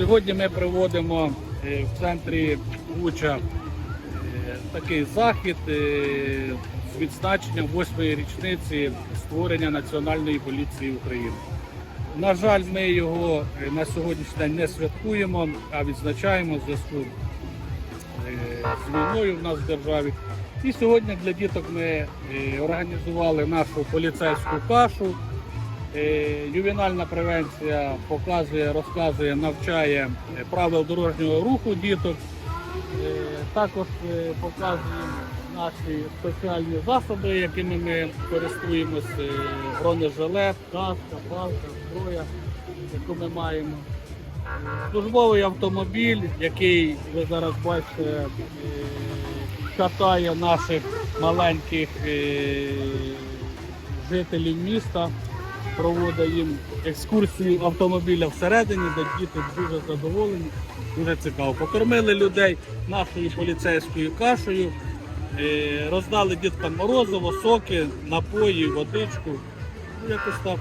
Сьогодні ми проводимо е, в центрі Буча е, такий захід е, з відзначенням восьмої річниці створення Національної поліції України. На жаль, ми його е, на сьогоднішній день не святкуємо, а відзначаємо в зв'язку е, з війною в нас в державі. І сьогодні для діток ми е, організували нашу поліцейську кашу. Е, Ювенальна превенція показує, розказує, навчає е, правил дорожнього руху діток. Е, Також показуємо наші спеціальні засоби, якими ми користуємося, бронежилет, каска, палка, зброя, яку ми маємо. Службовий автомобіль, який ви зараз бачите, катає наших маленьких жителів міста, проводить їм екскурсію автомобіля всередині, де діти дуже задоволені, дуже цікаво. Покормили людей нашою поліцейською кашею, е, роздали діткам морозиво, соки, напої, водичку. Ну, якось так.